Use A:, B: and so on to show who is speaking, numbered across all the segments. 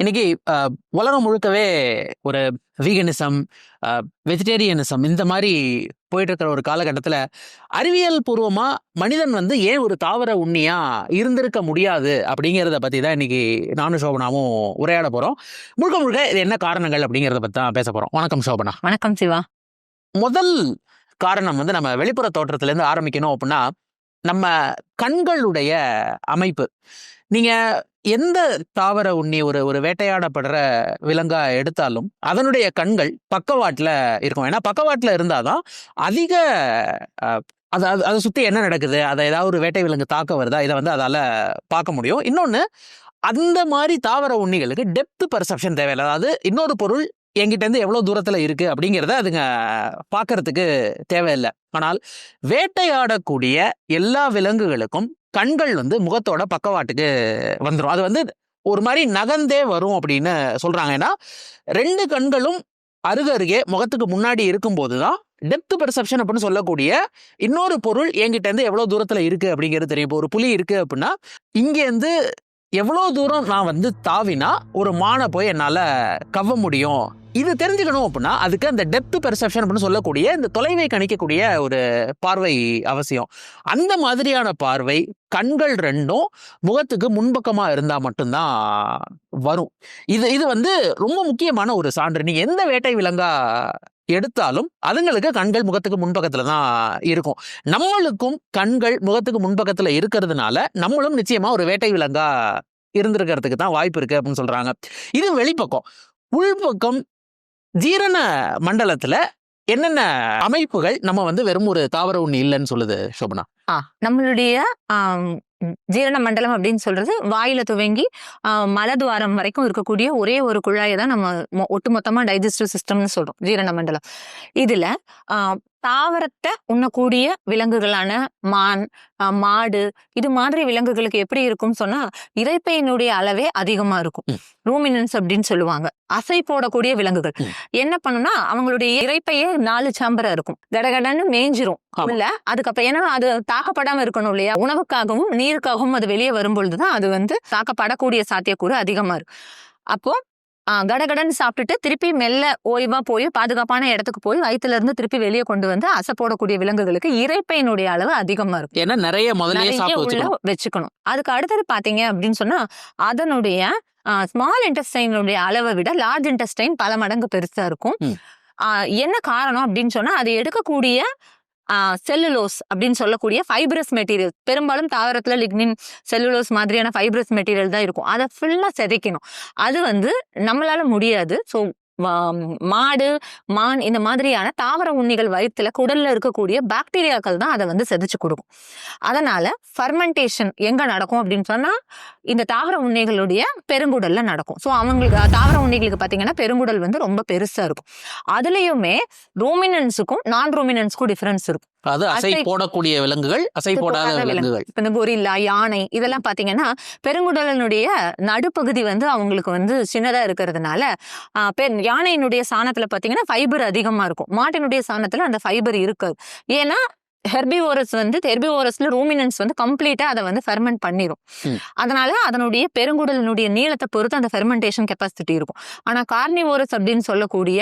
A: இன்னைக்கு உலகம் முழுக்கவே ஒரு வீகனிசம் வெஜிடேரியனிசம் இந்த மாதிரி போயிட்டு இருக்கிற ஒரு காலகட்டத்தில் அறிவியல் பூர்வமா மனிதன் வந்து ஏன் ஒரு தாவர உண்ணியா இருந்திருக்க முடியாது அப்படிங்கிறத பத்தி தான் இன்னைக்கு நானும் சோபனாவும் உரையாட போறோம். முழுக்க முழுக்க இது என்ன காரணங்கள் அப்படிங்கிறத பத்தி தான் பேச போறோம். வணக்கம் சோபனா.
B: வணக்கம் சிவா.
A: முதல் காரணம் வந்து நம்ம வெளிப்புற தோற்றத்துல இருந்து ஆரம்பிக்கணும் அப்படின்னா நம்ம கண்களுடைய அமைப்பு. நீங்க எந்த தாவர உண்ணி ஒரு ஒரு வேட்டையாடப்படுற விலங்கா எடுத்தாலும் அதனுடைய கண்கள் பக்கவாட்டில் இருக்கும். ஏன்னா பக்கவாட்டுல இருந்தாதான் அதிக அது அது அதை சுற்றி என்ன நடக்குது? அதை ஏதாவது ஒரு வேட்டை விலங்கு தாக்க வருதா? இதை வந்து அதால் பார்க்க முடியும். இன்னொன்று அந்த மாதிரி தாவர உண்ணிகளுக்கு டெப்த் பர்செப்ஷன் தேவையில்லை. அதாவது இன்னொரு பொருள் எங்கிட்டேருந்து எவ்வளோ தூரத்தில் இருக்குது அப்படிங்கிறத அதுங்க பார்க்கறதுக்கு தேவையில்லை. ஆனால் வேட்டையாடக்கூடிய எல்லா விலங்குகளுக்கும் கண்கள் வந்து முகத்தோட பக்கவாட்டுக்கு வந்துடும் அது வந்து ஒரு மாதிரி நகர்ந்தே வரும் அப்படின்னு சொல்கிறாங்க ஏன்னா ரெண்டு கண்களும் அருகருகே முகத்துக்கு முன்னாடி இருக்கும்போது தான் டெப்த் பெர்செப்ஷன் அப்படின்னு சொல்லக்கூடிய இன்னொரு பொருள் என்கிட்ட இருந்து தூரத்தில் இருக்குது அப்படிங்கிறது தெரியும். இப்போ ஒரு புலி இருக்குது அப்படின்னா இங்கேருந்து எவ்வளோ தூரம் நான் வந்து தாவினா ஒரு மானை போய் என்னால் கவ்வ முடியும். இது தெரிஞ்சுக்கணும் அப்படின்னா அதுக்கு அந்த டெப்த் பெர்செப்ஷன் அப்படின்னு சொல்லக்கூடிய இந்த தொலைவை கணிக்கக்கூடிய ஒரு பார்வை அவசியம். அந்த மாதிரியான பார்வை கண்கள் ரெண்டும் முகத்துக்கு முன்பக்கமாக இருந்தால் மட்டும்தான் வரும். இது இது வந்து ரொம்ப முக்கியமான ஒரு சான்று. நீங்கள் எந்த வேட்டை விலங்கா எடுத்தாலும் அதுங்களுக்கு கண்கள் முகத்துக்கு முன்பக்கத்தில் தான் இருக்கும். நம்மளுக்கும் கண்கள் முகத்துக்கு முன்பக்கத்தில் இருக்கிறதுனால நம்மளும் நிச்சயமாக ஒரு வேட்டை விலங்கா இருந்திருக்கிறதுக்கு தான் வாய்ப்பு இருக்குது அப்படின்னு சொல்கிறாங்க இது வெளிப்பக்கம். உள்பக்கம் ஜீரண மண்டலத்துல என்னென்ன அமைப்புகள் நம்ம வந்து வெறும் ஒரு தாவர உண்ணி இல்லைன்னு சொல்லுது சோபனா?
B: நம்மளுடைய ஜீரண மண்டலம் அப்படின்னு சொல்றது வாயில துவங்கி ஆ, மலதுவாரம் வரைக்கும் இருக்கக்கூடிய ஒரே ஒரு குழாயை தான் நம்ம ஒட்டுமொத்தமா டைஜஸ்டிவ் சிஸ்டம்னு சொல்றோம் ஜீரண மண்டலம். இதுல தாவரத்தை உண்ணக்கூடிய விலங்குகளான மான் மாடு இது மாதிரி விலங்குகளுக்கு எப்படி இருக்கும்னு சொன்னா இறைப்பையினுடைய அளவே அதிகமா இருக்கும். ரூமினன்ஸ் அப்படின்னு சொல்லுவாங்க. அசை போடக்கூடிய விலங்குகள். என்ன பண்ணுனா அவங்களுடைய இறைப்பையே நாலு சாம்பரா இருக்கும். கடகடன்னு மேய்ஞ்சிரும். உள்ள அதுக்கப்புறம் ஏன்னா அது தாக்கப்படாம இருக்கணும் இல்லையா? உணவுக்காகவும் நீருக்காகவும் அது வெளியே வரும்பொழுதுதான் அது வந்து தாக்கப்படக்கூடிய சாத்தியக்கூறு அதிகமா இருக்கு. அப்போ கடகடன்னு சாப்பிட்டுட்டு திருப்பி மெல்ல ஓய்வா போய் பாதுகாப்பான இடத்துக்கு போய் வயித்துல இருந்து திருப்பி வெளியே கொண்டு வந்து அசை போடக்கூடிய விலங்குகளுக்கு இறைப்பையினுடைய அளவு அதிகமா இருக்கும்.
A: ஏன்னா நிறைய
B: உள்ள
A: வச்சுக்கணும்.
B: அதுக்கு அடுத்தது பாத்தீங்க அப்படின்னு சொன்னா அதனுடைய ஸ்மால் இன்டெஸ்டைனுடைய அளவை விட லார்ஜ் இன்டெஸ்டைன் பல மடங்கு பெருசா இருக்கும். என்ன காரணம் அப்படின்னு சொன்னா அது எடுக்கக்கூடிய செல்லுலோஸ் அப்படின்னு சொல்லக்கூடிய ஃபைப்ரஸ் மெட்டீரியல் பெரும்பாலும் தாவரத்தில் லிக்னின் செல்லுலோஸ் மாதிரியான ஃபைப்ரஸ் மெட்டீரியல் தான் இருக்கும். அதை ஃபுல்லாக செதைக்கணும். அது வந்து நம்மளால் முடியாது. ஸோ மாடு மான் இந்த மாதிரியான தாவர உண்ணிகள் வயிற்றுல குடல்ல இருக்கக்கூடிய பாக்டீரியாக்கள் தான் அதை வந்து செதைச்சு கொடுக்கும். அதனால ஃபர்மெண்டேஷன் எங்க நடக்கும் அப்படின்னு சொன்னா இந்த தாவர உண்ணிகளுடைய பெருங்குடல்ல நடக்கும். ஸோ அவங்களுக்கு தாவர உண்ணிகளுக்கு பார்த்தீங்கன்னா பெருங்குடல் வந்து ரொம்ப பெருசா இருக்கும். அதுலயுமே ரூமினன்ஸுக்கும் நான் ரூமினன்ஸ்க்கும் டிஃபரன்ஸ் இருக்கும்.
A: அது அசை போடக்கூடிய விலங்குகள் அசை போடாத விலங்குகள்.
B: இப்ப இந்த கொரில்லா யானை இதெல்லாம் பாத்தீங்கன்னா பெருங்குடலினுடைய நடுப்பகுதி வந்து அவங்களுக்கு வந்து சின்னதா இருக்கிறதுனால பெண் யானையினுடைய சாணத்துல பாத்தீங்கன்னா ஃபைபர் அதிகமா இருக்கும். மாட்டினுடைய சாணத்துல அந்த ஃபைபர் இருக்காது. ஏன்னா ஹெர்பிவோரஸ் வந்து ஹெர்பிவோரஸ்ல ரூமினன்ஸ் வந்து கம்ப்ளீட்டா அதை வந்து ஃபெர்மெண்ட் பண்ணிரும்.
A: ம்.
B: அதனால அதனுடைய பெருங்குடலினுடைய நீளத்தை பொறுத்து அந்த ஃபெர்மெண்டேஷன் கெப்பாசிட்டி இருக்கும். ஆனா கார்னிவோரஸ் அப்படின்னு சொல்லக்கூடிய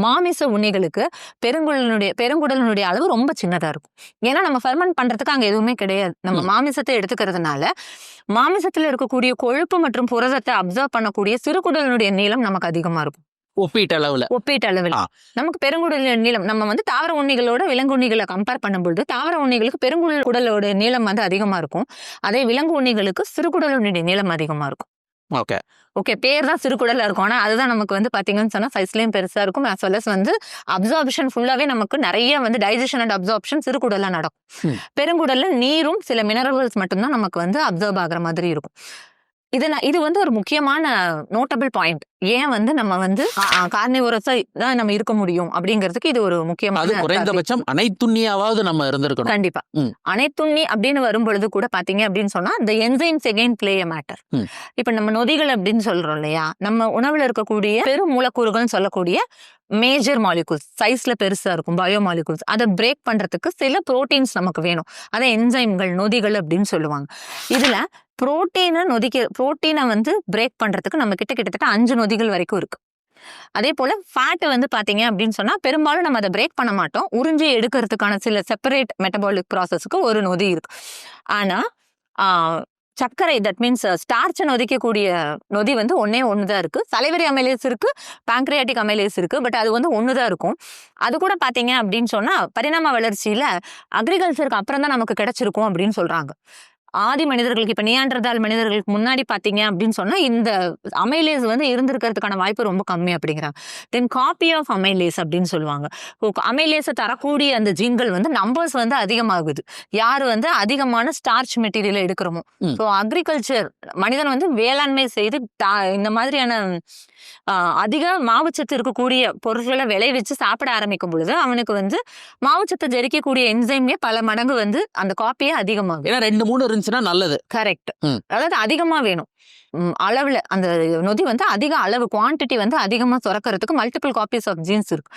B: மாமிச உண்ணிகளுக்கு பெருங்குடலினுடைய பெருங்குடலினுடைய அளவு ரொம்ப சின்னதா இருக்கும். ஏன்னா நம்ம ஃபெர்மெண்ட் பண்றதுக்கு அங்க எதுவுமே கிடையாது. நம்ம. மாமிசத்தை எடுத்துக்கிறதுனால மாமிசத்துல இருக்கக்கூடிய கொழுப்பு மற்றும் புரதத்தை அப்சர்வ் பண்ணக்கூடிய சிறுகுடலினுடைய நீளம் நமக்கு அதிகமா இருக்கும்.
A: ஒப்பீட்டளவுல
B: ஒப்பீட்டு அளவில்.
A: ஆ.
B: நமக்கு பெருங்குடல் நீளம் நம்ம வந்து தாவர உண்ணிகளோட விலங்கு உண்ணிகளை கம்பேர் பண்ணும்பொழுது தாவர உண்ணிகளுக்கு பெருங்குடல் குடலோட நீளம் வந்து அதிகமா இருக்கும். அதே விலங்கு உண்ணிகளுக்கு சிறுகுடலுடைய நீளம் அதிகமா இருக்கும்.
A: ஓகே.
B: ஓகே பேர் தான் சிறுகுடலா இருக்கும். ஆனா அதுதான் நமக்கு வந்து பாத்தீங்கன்னு சொன்னா சைஸ்லயும் பெருசா இருக்கும். As well as வந்து அப்சார்ப்ஷன் ஃபுல்லாவே நமக்கு நிறைய வந்து டைஜஷன் அண்ட் அப்சார்ப்ஷன் சிறுகுடல்ல நடக்கும். பெருங்குடல்ல நீரும் சில மினரல்ஸ் மட்டும்தான் நமக்கு வந்து அப்சர்வ் ஆகுற மாதிரி இருக்கும். இது நான் இது வந்து ஒரு முக்கியமான நோட்டபிள் பாயிண்ட் ஏன் வந்து நம்ம வந்து கார்னிவோரஸா தான் நம்ம இருக்க முடியும் அப்படிங்கிறதுக்கு இது ஒரு முக்கியமான
A: குறைந்தபட்சம் அனைத்துண்ணியாவது நம்ம இருந்திருக்கணும்.
B: கண்டிப்பா. அனைத்துண்ணி அப்படின்னு வரும்பொழுது கூட பாத்தீங்க அப்படின்னு சொன்னா இந்த என்சைம்ஸ் எகைன் பிளே மேட்டர். இப்ப நம்ம நொதிகள் அப்படின்னு சொல்றோம் இல்லையா? நம்ம உணவுல இருக்கக்கூடிய பெரும் மூலக்கூறுகள்னு சொல்லக்கூடிய மேஜர் மாலிகூல்ஸ் சைஸ்ல பெருசா இருக்கும் பயோ மாலிகூல்ஸ் அதை பிரேக் பண்றதுக்கு சில புரோட்டீன்ஸ் நமக்கு வேணும். அதை என்சைம்கள் நொதிகள் அப்படின்னு சொல்லுவாங்க. இதுல புரோட்டீனை நொதிக்க புரோட்டீனை வந்து பிரேக் பண்ணுறதுக்கு நம்ம கிட்ட கிட்டத்தட்ட அஞ்சு நொதிகள் வரைக்கும் இருக்கு. அதே போல ஃபேட்டை வந்து பார்த்தீங்க அப்படின்னு சொன்னால் பெரும்பாலும் நம்ம அதை பிரேக் பண்ண மாட்டோம். உறிஞ்சி எடுக்கிறதுக்கான சில செப்பரேட் மெட்டபாலிக் ப்ராசஸ்க்கு ஒரு நொதி இருக்கு. ஆனால் சர்க்கரை தட் மீன்ஸ் ஸ்டார்ச்சை நொதிக்கக்கூடிய நொதி வந்து ஒன்றே ஒன்று தான் இருக்குது சலைவரி அமைலேஸ் இருக்கு பேங்க்ரியாட்டிக் அமைலேஸ் இருக்கு பட் அது வந்து ஒன்று தான் இருக்கும். அது கூட பார்த்தீங்க அப்படின்னு சொன்னால் பரிணாம வளர்ச்சியில் அக்ரிகல்ச்சருக்கு அப்புறம் தான் நமக்கு கிடச்சிருக்கும் அப்படின்னு சொல்கிறாங்க ஆதி மனிதர்களுக்கு இப்ப நியாண்டர்தால் மனிதர்களுக்கு முன்னாடி பாத்தீங்க அப்படின்னு சொன்னா இந்த அமைலேஸ் வந்து இருந்திருக்கிறதுக்கான வாய்ப்பு ரொம்ப கம்மி அப்படிங்கிறாங்க. தென் காப்பி ஆஃப் அமைலேஸ் அப்படின்னு சொல்லுவாங்க. அமைலேஸை தரக்கூடிய அந்த ஜீன்கள் வந்து நம்பர்ஸ் வந்து அதிகமாகுது. யார் வந்து அதிகமான ஸ்டார்ச் மெட்டீரியலை எடுக்கிறோமோ. ஸோ அக்ரிகல்ச்சர் மனிதன் வந்து வேளாண்மை செய்து இந்த மாதிரியான அதிக மாவுச்சத்து இருக்கக்கூடிய பொருட்களை விளைவிச்சு சாப்பிட ஆரம்பிக்கும் பொழுது அவனுக்கு வந்து மாவுச்சத்தை ஜெரிக்கக்கூடிய என்சைமே பல மடங்கு வந்து அந்த காப்பியே அதிகமாகும்
A: ஏன்னா ரெண்டு மூணு இருந்துச்சுன்னா நல்லது.
B: கரெக்ட். அதாவது அதிகமா வேணும். அளவுல அந்த நொதி வந்து அதிக அளவு குவாண்டிட்டி வந்து அதிகமா சுரக்கிறதுக்கு மல்டிபிள் காப்பீஸ் ஆஃப் ஜீன்ஸ் இருக்கு.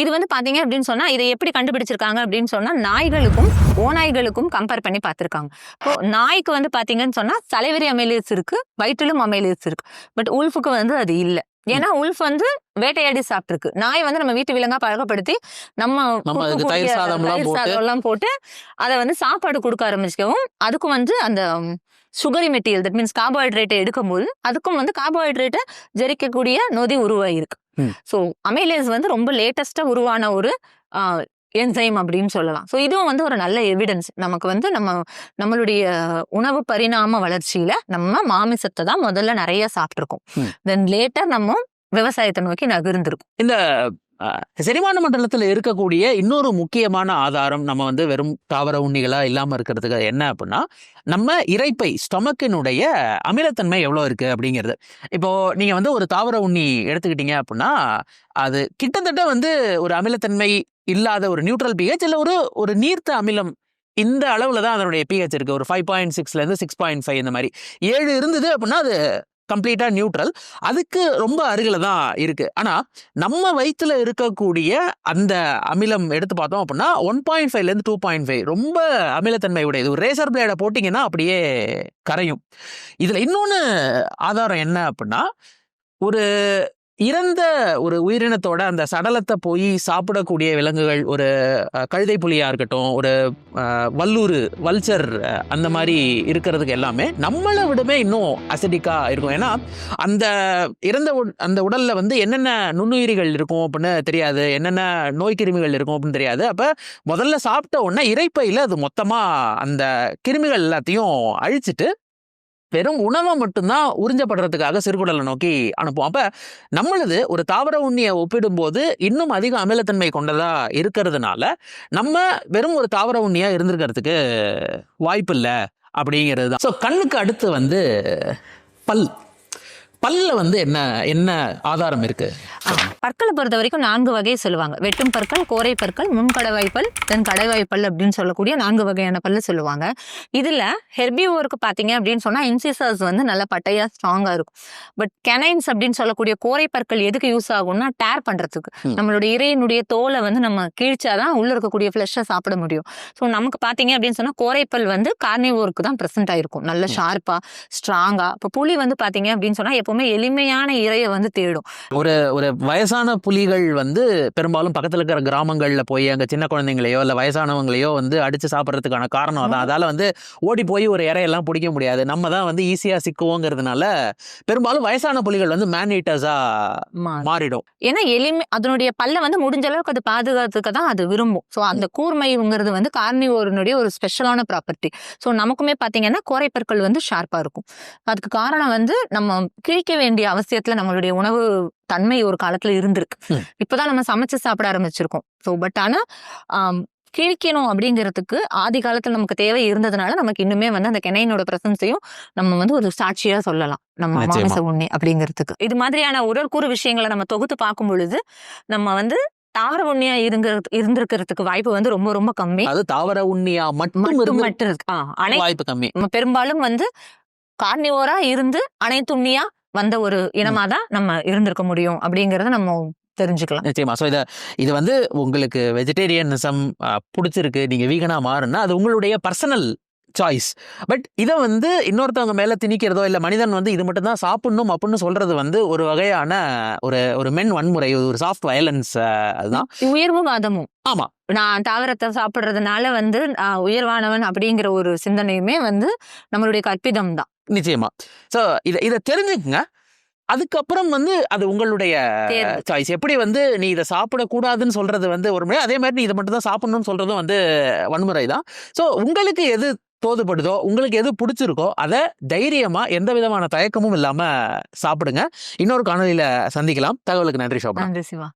B: இது வந்து பாத்தீங்க அப்படின்னு சொன்னா இதை எப்படி கண்டுபிடிச்சிருக்காங்க அப்படின்னு சொன்னா நாய்களுக்கும் ஓநாய்களுக்கும் கம்பேர் பண்ணி பார்த்திருக்காங்க இப்போ நாய்க்கு வந்து பாத்தீங்கன்னு சொன்னா சலைவரி அமைலேஸ் இருக்கு வயிற்றிலும் அமைலேஸ் இருக்கு. பட் உல்ஃபுக்கு வந்து அது இல்ல. ஏன்னா உல்ஃப் வந்து வேட்டையாடி சாப்பிட்டுருக்கு நாய் வந்து நம்ம வீட்டு விலங்கா பழக்கப்படுத்தி நம்ம
A: தயிர்
B: சாதம் எல்லாம் போட்டு அதை வந்து சாப்பாடு கொடுக்க ஆரம்பிச்சிக்கவும் அதுக்கும் வந்து அந்த சுகரி மெட்டீரியல் தட் மீன்ஸ் கார்போஹைட்ரேட்டை எடுக்கும்போது அதுக்கும் வந்து கார்போஹைட்ரேட்டை ஜெரிக்கக்கூடிய நொதி உருவாயிருக்கு. ஸோ அமைலேஸ் வந்து ரொம்ப லேட்டஸ்டா உருவான ஒரு என்சைம் அப்படின்னு சொல்லலாம். ஸோ இதுவும் வந்து ஒரு நல்ல எவிடன்ஸ் நமக்கு வந்து நம்ம நம்மளுடைய உணவு பரிணாம வளர்ச்சியில நம்ம மாமிசத்தை தான் முதல்ல நிறைய சாப்பிட்ருக்கோம். தென் லேட்டர் நம்ம விவசாயத்தை நோக்கி நகர்ந்திருக்கும்.
A: இந்த செரிமான மண்டலத்தில் இருக்கக்கூடிய இன்னொரு முக்கியமான ஆதாரம் நம்ம வந்து வெறும் தாவர உண்ணிகளாக இல்லாமல் இருக்கிறதுக்கு என்ன அப்படின்னா நம்ம இறைப்பை ஸ்டொமக்கினுடைய அமிலத்தன்மை எவ்வளோ இருக்குது அப்படிங்கிறது இப்போது நீங்கள் வந்து ஒரு தாவர உண்ணி எடுத்துக்கிட்டீங்க அப்படின்னா அது கிட்டத்தட்ட வந்து ஒரு அமிலத்தன்மை இல்லாத ஒரு நியூட்ரல் பிஹெச் இல்லை ஒரு ஒரு நீர்த்த அமிலம் இந்த அளவில் தான் அதனுடைய பிஹெச் இருக்குது ஒரு ஃபைவ் பாயிண்ட் சிக்ஸ்லேருந்து சிக்ஸ் பாயிண்ட் ஃபைவ் இந்த மாதிரி ஏழு இருந்தது அப்படின்னா அது கம்ப்ளீட்டாக நியூட்ரல் அதுக்கு ரொம்ப அருகில் தான் இருக்குது ஆனால் நம்ம வயிற்றில் இருக்கக்கூடிய அந்த அமிலம் எடுத்து பார்த்தோம் அப்படின்னா ஒன் பாயிண்ட் ஃபைவ்லேருந்து டூ பாயிண்ட் ஃபைவ் ரொம்ப அமிலத்தன்மை உடையது. ஒரு ரேசர் பிளேடை போட்டிங்கன்னா அப்படியே கரையும். இதில் இன்னொன்று ஆதாரம் என்ன அப்படின்னா ஒரு இறந்த ஒரு உயிரினத்தோட அந்த சடலத்தை போய் சாப்பிடக்கூடிய விலங்குகள் ஒரு கழுதை புலியாக இருக்கட்டும் ஒரு வல்லூர் வல்ச்சர் அந்த மாதிரி இருக்கிறதுக்கு எல்லாமே நம்மளை விடமே இன்னும் அசிடிக்கா இருக்கும். ஏன்னா அந்த இறந்த உட்- அந்த உடலில் வந்து என்னென்ன நுண்ணுயிரிகள் இருக்கும் அப்படின்னு தெரியாது என்னென்ன நோய் கிருமிகள் இருக்கும் அப்படின்னு தெரியாது. அப்போ முதல்ல சாப்பிட்ட உடனே இறைப்பையில் அது மொத்தமாக அந்த கிருமிகள் எல்லாத்தையும் அழிச்சிட்டு வெறும் உணவை மட்டும்தான் உறிஞ்சப்படுறதுக்காக சிறுகுடலை நோக்கி அனுப்புவோம். அப்போ நம்மளது ஒரு தாவர உண்ணியை ஒப்பிடும்போது இன்னும் அதிக அமிலத்தன்மை கொண்டதாக இருக்கிறதுனால நம்ம வெறும் ஒரு தாவர உண்ணியாக இருந்திருக்கிறதுக்கு வாய்ப்பு இல்லை அப்படிங்கிறது தான். ஸோ கண்ணுக்கு அடுத்து வந்து பல். பல்ல வந்து என்ன என்ன ஆதாரம் இருக்கு?
B: பற்களை பொறுத்த வரைக்கும் நான்கு வகை சொல்லுவாங்க. வெட்டும் பற்கள் கோரை பற்கள் முன்கடவாய் பல் தென் கடைவாய் பல் அப்படின்னு சொல்லக்கூடிய நான்கு வகையான பல்லு சொல்லுவாங்க. இதுல ஹெர்பிவோருக்கு பாத்தீங்க அப்படின்னு சொன்னா இன்சிசர்ஸ் வந்து நல்ல பட்டையா ஸ்ட்ராங்கா இருக்கும். பட் கெனைன்ஸ் அப்படின்னு சொல்லக்கூடிய கோரை பற்கள் எதுக்கு யூஸ் ஆகும்னா டேர் பண்றதுக்கு.
A: ம்.
B: நம்மளுடைய இறையினுடைய தோலை வந்து நம்ம கிழிச்சாதான் உள்ள இருக்கக்கூடிய ஃபிளஷை சாப்பிட முடியும். ஸோ நமக்கு பாத்தீங்க அப்படின்னு சொன்னா கோரைப்பல் வந்து கார்னிவோருக்கு தான் பிரசன்ட் ஆயிருக்கும். நல்ல ஷார்ப்பா ஸ்ட்ராங்கா இப்போ புலி வந்து பாத்தீங்க அப்படின்னு சொன்னா எப்பவுமே எளிமையான இறையை வந்து தேடும்.
A: ஒரு ஒரு வயசான புலிகள் வந்து பெரும்பாலும் பக்கத்துல இருக்கிற கிராமங்கள்ல போய் அங்க சின்ன குழந்தைங்களையோ இல்ல வயசானவங்களையோ வந்து அடிச்சு சாப்பிட்றதுக்கான காரணம் அதான் அதால வந்து ஓடி போய் ஒரு இறையெல்லாம் பிடிக்க முடியாது. நம்ம தான் வந்து ஈஸியா சிக்குவோங்கிறதுனால பெரும்பாலும் வயசான புலிகள் வந்து மேன் ஈட்டர்ஸா
B: மா-
A: மாறிடும்.
B: ஏன்னா எளிமை அதனுடைய பல்ல வந்து முடிஞ்ச அளவுக்கு அது பாதுகாத்துக்க தான் அது விரும்பும். ஸோ அந்த கூர்மைங்கிறது வந்து கார்னிவோரனுடைய ஒரு ஸ்பெஷலான ப்ராப்பர்ட்டி ஸோ நமக்குமே பார்த்தீங்கன்னா கோரைப்பற்கள் வந்து ஷார்ப்பா இருக்கும். அதுக்கு காரணம் வந்து நம்ம கிழிக்க வேண்டிய அவசியத்துல நம்மளுடைய உணவு தன்மை ஒரு காலத்துல இருந்திருக்கு. இப்போதான் நம்ம சமைச்சு சாப்பிட ஆரம்பிச்சிருக்கோம் ஸோ பட் ஆனா கிழிக்கணும் அப்படிங்கிறதுக்கு ஆதி காலத்துல நமக்கு தேவை இருந்ததுனால நமக்கு இன்னுமே வந்து அந்த கெனைனோட பிரசன்ஸையும் நம்ம வந்து ஒரு சாட்சியா சொல்லலாம் நம்ம. மாமிச உண்ணி அப்படிங்கிறதுக்கு இது மாதிரியான உடற்கூறு விஷயங்களை நம்ம தொகுத்து பார்க்கும் பொழுது நம்ம வந்து தாவர உண்ணியா இருங்க இருந்திருக்கிறதுக்கு வாய்ப்பு வந்து ரொம்ப ரொம்ப கம்மி
A: அது தாவர உண்ணியா மட்டும்
B: மட்டும் இருக்கு.
A: வாய்ப்பு கம்மி
B: நம்ம பெரும்பாலும் வந்து கார்னிவோரா இருந்து அனைத்துண்ணியா வந்த ஒரு இனமா தான் நம்ம இருந்திருக்க முடியும் அப்படிங்கறத நம்ம தெரிஞ்சுக்கலாம்.
A: நிச்சயமா. ஸோ இதை இது வந்து உங்களுக்கு வெஜிடேரியனிசம் பிடிச்சிருக்கு நீங்க வீகனா மாறுனா அது உங்களுடைய பர்சனல் சாய்ஸ் பட் இதை வந்து இன்னொருத்தவங்க மேல திணிக்கிறதோ இல்ல மனிதன் வந்து இது மட்டும் தான் சாப்பிடணும் அப்படின்னு சொல்றது வந்து ஒரு வகையான ஒரு ஒரு மென் வன்முறை ஒரு சாஃப்ட் வயலன்ஸ் அதுதான்.
B: உயர்வும் வாதமும்.
A: ஆமா.
B: நான் தாவரத்தை சாப்பிடுறதுனால வந்து உயர்வானவன் அப்படிங்கிற ஒரு சிந்தனையுமே வந்து நம்மளுடைய கற்பிதம் தான்
A: நிச்சயமா. ஸோ இதை இதை தெரிஞ்சுக்குங்க. அதுக்கப்புறம் வந்து அது உங்களுடைய. சாய்ஸ் எப்படி வந்து நீ இதை சாப்பிடக்கூடாதுன்னு சொல்றது வந்து ஒரு முறை அதே மாதிரி நீ இதை மட்டும் தான் சாப்பிடணும்னு சொல்றதும் வந்து வன்முறை தான் ஸோ உங்களுக்கு எது தோதுப்படுதோ உங்களுக்கு எது பிடிச்சிருக்கோ அதை தைரியமா எந்த விதமான தயக்கமும் இல்லாம சாப்பிடுங்க. இன்னொரு காணொலியில சந்திக்கலாம். தகவலுக்கு நன்றி சோபனா
B: நன்றி சிவா.